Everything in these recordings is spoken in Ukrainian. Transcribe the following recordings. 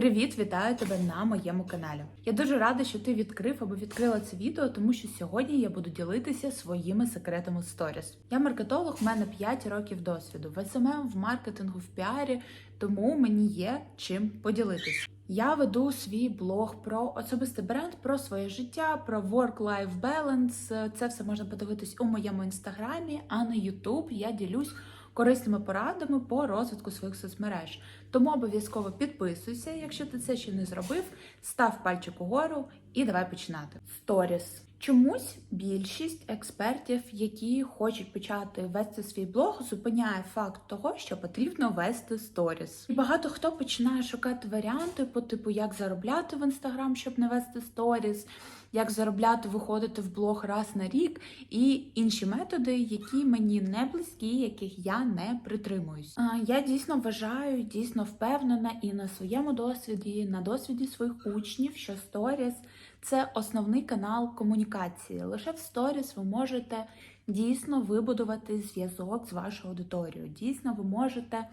Привіт, вітаю тебе на моєму каналі. Я дуже рада, що ти відкрив або відкрила це відео, тому що сьогодні я буду ділитися своїми секретами сторіс. Я маркетолог, в мене 5 років досвіду в СММ, в маркетингу, в піарі, тому мені є чим поділитися. Я веду свій блог про особистий бренд, про своє життя, про work-life balance. Це все можна подивитись у моєму інстаграмі, а на YouTube я ділюсь корисними порадами по розвитку своїх соцмереж. Тому обов'язково підписуйся, якщо ти це ще не зробив, став пальчик угору і давай починати. Сторіс. Чомусь більшість експертів, які хочуть почати вести свій блог, зупиняє факт того, що потрібно вести сторіс. І багато хто починає шукати варіанти по типу, як заробляти в інстаграм, щоб не вести сторіс, як заробляти, виходити в блог раз на рік, і інші методи, які мені не близькі, яких я не притримуюсь. Я дійсно вважаю, дійсно впевнена і на своєму досвіді, і на досвіді своїх учнів, що сторіс це основний канал комунікації. Лише в сторіс ви можете дійсно вибудувати зв'язок з вашою аудиторією. Дійсно, ви можете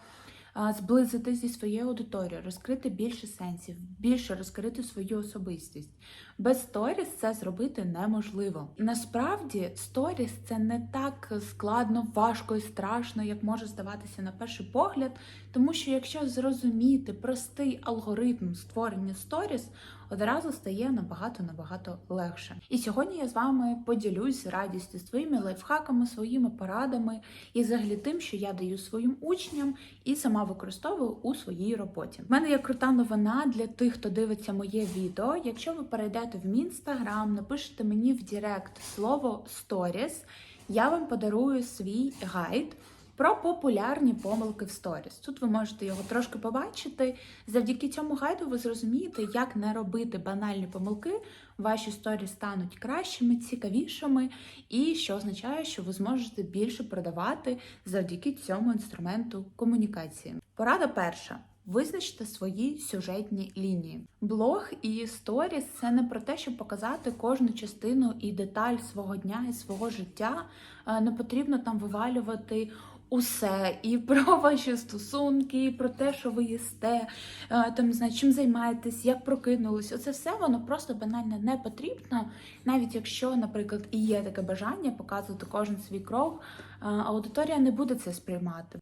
а, зблизитись зі своєю аудиторією, розкрити більше сенсів, більше розкрити свою особистість. Без сторіс це зробити неможливо. Насправді сторіс це не так складно, важко і страшно, як може здаватися на перший погляд. Тому що якщо зрозуміти простий алгоритм створення сторіс, одразу стає набагато набагато легше. І сьогодні я з вами поділюсь радістю своїми лайфхаками, своїми порадами і взагалі тим, що я даю своїм учням і сама використовую у своїй роботі. У мене є крута новина для тих, хто дивиться моє відео. Якщо ви перейдете в мій інстаграм, напишете мені в Директ слово сторіс, я вам подарую свій гайд. Про популярні помилки в сторіс. Тут ви можете його трошки побачити. Завдяки цьому гайду ви зрозумієте, як не робити банальні помилки. Ваші сторіс стануть кращими, цікавішими, і що означає, що ви зможете більше продавати завдяки цьому інструменту комунікації. Порада перша. Визначте свої сюжетні лінії. Блог і сторіс це не про те, щоб показати кожну частину і деталь свого дня і свого життя. Е, Не потрібно там вивалювати усе і про ваші стосунки, і про те, що ви їсте, е, там не знаю, чим займаєтесь, як прокинулись. Оце все воно просто банально не потрібно. Навіть якщо, наприклад, і є таке бажання показувати кожен свій крок, е, аудиторія не буде це сприймати.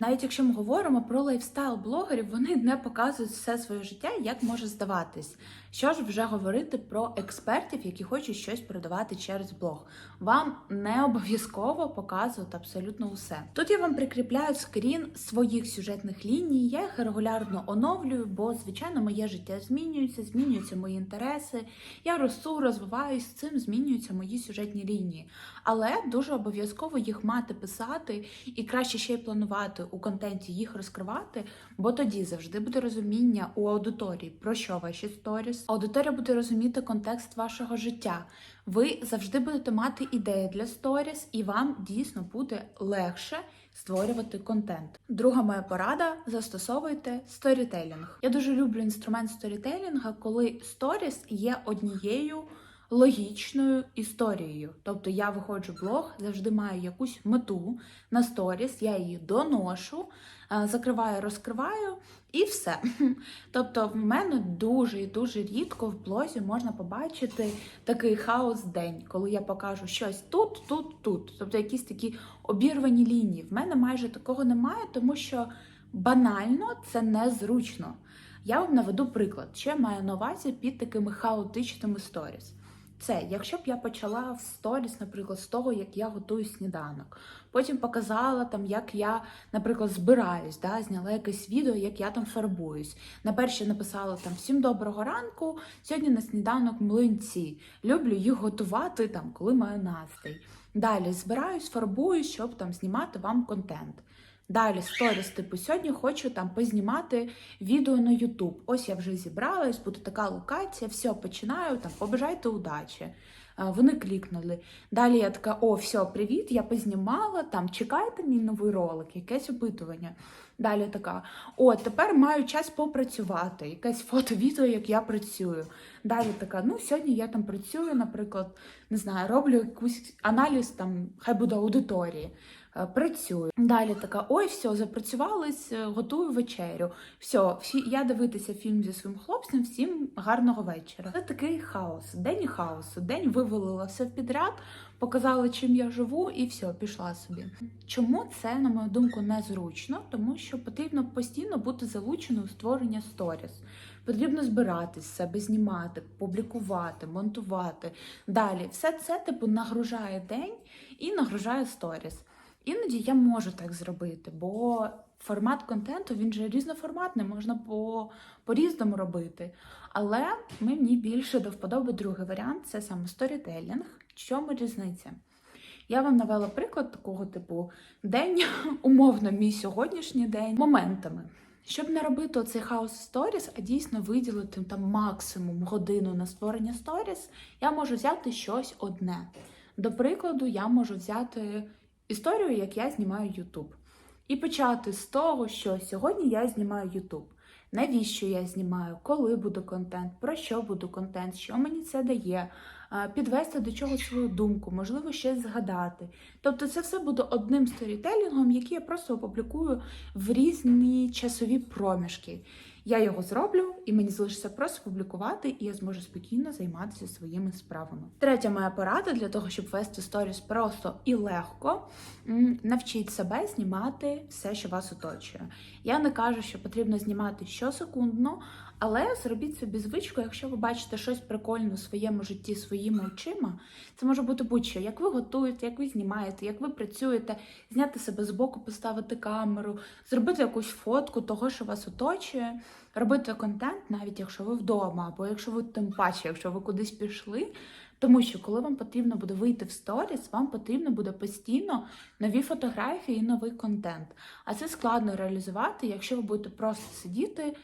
Навіть якщо ми говоримо про лайфстайл блогерів, вони не показують все своє життя, як може здаватись. Що ж вже говорити про експертів, які хочуть щось продавати через блог. Вам не обов'язково показувати абсолютно усе. Тут я вам прикріпляю скрін своїх сюжетних ліній. Я їх регулярно оновлюю, бо звичайно моє життя змінюється, змінюються мої інтереси. Я росту, розвиваюсь, цим змінюються мої сюжетні лінії. Але дуже обов'язково їх мати писати і краще ще й планувати у контенті їх розкривати, бо тоді завжди буде розуміння у аудиторії, про що ваші сторіс. Аудиторія буде розуміти контекст вашого життя. Ви завжди будете мати ідеї для сторіс, і вам дійсно буде легше створювати контент. Друга моя порада: застосовуйте сторітелінг. Я дуже люблю інструмент сторітелінга, коли сторіс є однією. Логічною історією. Тобто я виходжу в блог, завжди маю якусь мету на сторіс, я її доношу, е, закриваю, розкриваю і все. Тобто, в мене дуже і дуже рідко в блозі можна побачити такий хаос день, коли я покажу щось тут, тут, тут. Тобто якісь такі обірвані лінії. В мене майже такого немає, тому що банально це незручно. Я вам наведу приклад, що я маю на увазі під такими хаотичними сторіс. Це, якщо б я почала в сторіс, наприклад, з того, як я готую сніданок, потім показала там, як я, наприклад, збираюсь, да, зняла якесь відео, як я там фарбуюсь. На перше написала там всім доброго ранку. Сьогодні на сніданок млинці. Люблю їх готувати там, коли маю настрій. Далі збираюсь, фарбуюсь, щоб там знімати вам контент. Далі сторіс, типу, сьогодні хочу там познімати відео на YouTube. Ось я вже зібралась, буде така локація, все, починаю, там, побажайте удачі. Е, Вони клікнули. Далі я така: о, все, привіт, я познімала, там чекайте мій новий ролик, якесь опитування. Далі така: о, тепер маю час попрацювати, якесь фото-відео, як я працюю. Далі така, ну сьогодні я там працюю, наприклад, не знаю, роблю якийсь аналіз там, хай буде аудиторії. Е, працюю. Далі така: ой, все, запрацювались, е, готую вечерю. Все, фі- я дивитися фільм зі своїм хлопцем. Всім гарного вечора. Це такий хаос, день хаосу. День вивалила все в підряд, показала, чим я живу, і все, пішла собі. Чому це, на мою думку, незручно? Тому що потрібно постійно бути залученою у створення сторіс. Потрібно збиратись, себе знімати, публікувати, монтувати. Далі, все це типу нагружає день і нагружає сторіс. Іноді я можу так зробити, бо формат контенту він же різноформатний, можна по, по-різному робити. Але мені більше до вподоби другий варіант це саме сторітелінг. Чому різниця? Я вам навела приклад такого типу день, умовно, мій сьогоднішній день, моментами. Щоб не робити оцей хаос сторіс, а дійсно виділити там максимум годину на створення сторіс, я можу взяти щось одне. До прикладу, я можу взяти історію, як я знімаю YouTube. І почати з того, що сьогодні я знімаю YouTube. Навіщо я знімаю, коли буде контент, про що буде контент, що мені це дає, підвести до чого свою думку, можливо, щось згадати. Тобто це все буде одним сторітелінгом, який я просто опублікую в різні часові проміжки. Я його зроблю, і мені залишиться просто публікувати, і я зможу спокійно займатися своїми справами. Третя моя порада для того, щоб вести сторіс просто і легко. Навчіть себе знімати все, що вас оточує. Я не кажу, що потрібно знімати щосекундно, але зробіть собі звичку, якщо ви бачите щось прикольне у своєму житті своїми очима, це може бути будь-що, як ви готуєте, як ви знімаєте, як ви працюєте, зняти себе з боку, поставити камеру, зробити якусь фотку того, що вас оточує, робити контент, навіть якщо ви вдома, або якщо ви тим паче, якщо ви кудись пішли. Тому що коли вам потрібно буде вийти в сторіс, вам потрібно буде постійно нові фотографії і новий контент. А це складно реалізувати, якщо ви будете просто сидіти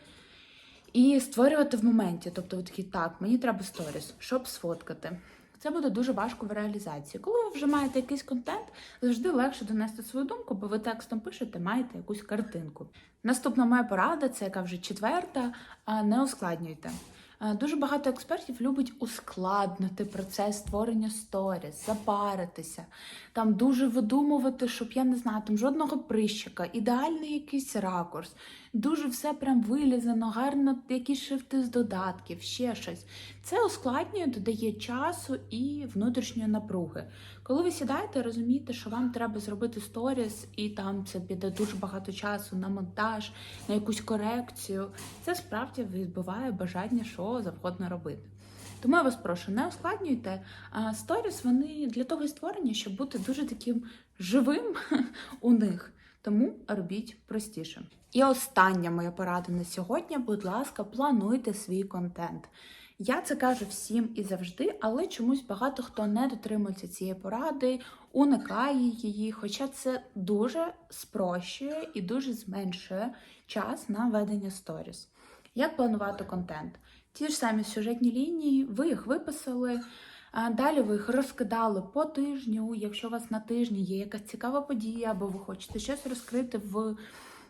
і створювати в моменті. Тобто, ви такі, так, мені треба сторіс, щоб сфоткати. Це буде дуже важко в реалізації. Коли ви вже маєте якийсь контент, завжди легше донести свою думку, бо ви текстом пишете, маєте якусь картинку. Наступна моя порада, це яка вже четверта, не ускладнюйте. Дуже багато експертів любить ускладнити процес створення сторіс, запаритися, там дуже видумувати, щоб я не знаю, там жодного прищика, ідеальний якийсь ракурс, дуже все прям вилізано, гарно якісь шрифти з додатків, ще щось. Це ускладнює, додає часу і внутрішньої напруги. Коли ви сідаєте, розумієте, що вам треба зробити сторіс, і там це піде дуже багато часу на монтаж, на якусь корекцію. Це справді відбиває бажання, що завгодно робити. Тому я вас прошу, не ускладнюйте. А сторіс вони для того і створені, щоб бути дуже таким живим у них. Тому робіть простіше. І остання моя порада на сьогодні. Будь ласка, плануйте свій контент. Я це кажу всім і завжди, але чомусь багато хто не дотримується цієї поради, уникає її, хоча це дуже спрощує і дуже зменшує час на ведення сторіс. Як планувати контент? Ті ж самі сюжетні лінії, ви їх виписали. Далі ви їх розкидали по тижню. Якщо у вас на тижні є якась цікава подія, або ви хочете щось розкрити в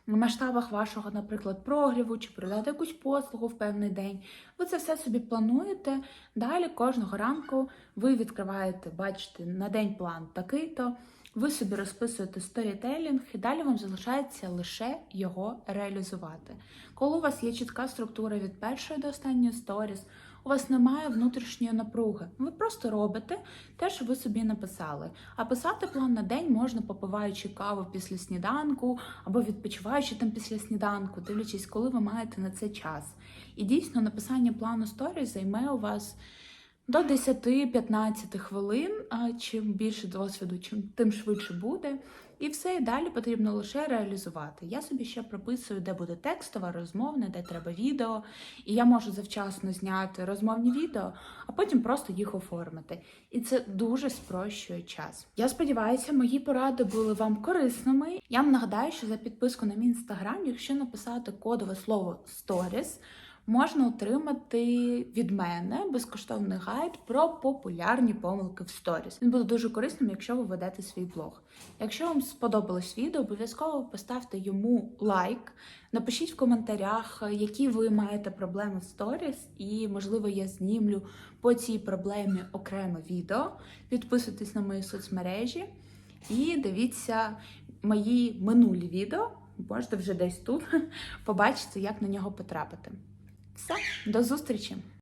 масштабах вашого, наприклад, прогріву чи продати якусь послугу в певний день. Ви це все собі плануєте. Далі кожного ранку ви відкриваєте, бачите, на день план такий-то. Ви собі розписуєте сторітелінг, і далі вам залишається лише його реалізувати. Коли у вас є чітка структура від першої до останньої сторіс, у вас немає внутрішньої напруги. Ви просто робите те, що ви собі написали. А писати план на день можна, попиваючи каву після сніданку або відпочиваючи там після сніданку, дивлячись, коли ви маєте на це час. І дійсно написання плану сторіс займе у вас. До 10-15 хвилин, чим більше досвіду, чим тим швидше буде. І все і далі потрібно лише реалізувати. Я собі ще прописую, де буде текстова, розмовне, де треба відео. І я можу завчасно зняти розмовні відео, а потім просто їх оформити. І це дуже спрощує час. Я сподіваюся, мої поради були вам корисними. Я вам нагадаю, що за підписку на мій інстаграм, якщо написати кодове слово Stories, можна отримати від мене безкоштовний гайд про популярні помилки в сторіс. Він буде дуже корисним, якщо ви ведете свій блог. Якщо вам сподобалось відео, обов'язково поставте йому лайк, напишіть в коментарях, які ви маєте проблеми в сторіс, і можливо я знімлю по цій проблемі окреме відео. Підписуйтесь на мої соцмережі. І дивіться мої минулі відео. Можете вже десь тут побачити, як на нього потрапити. Все, до зустрічі!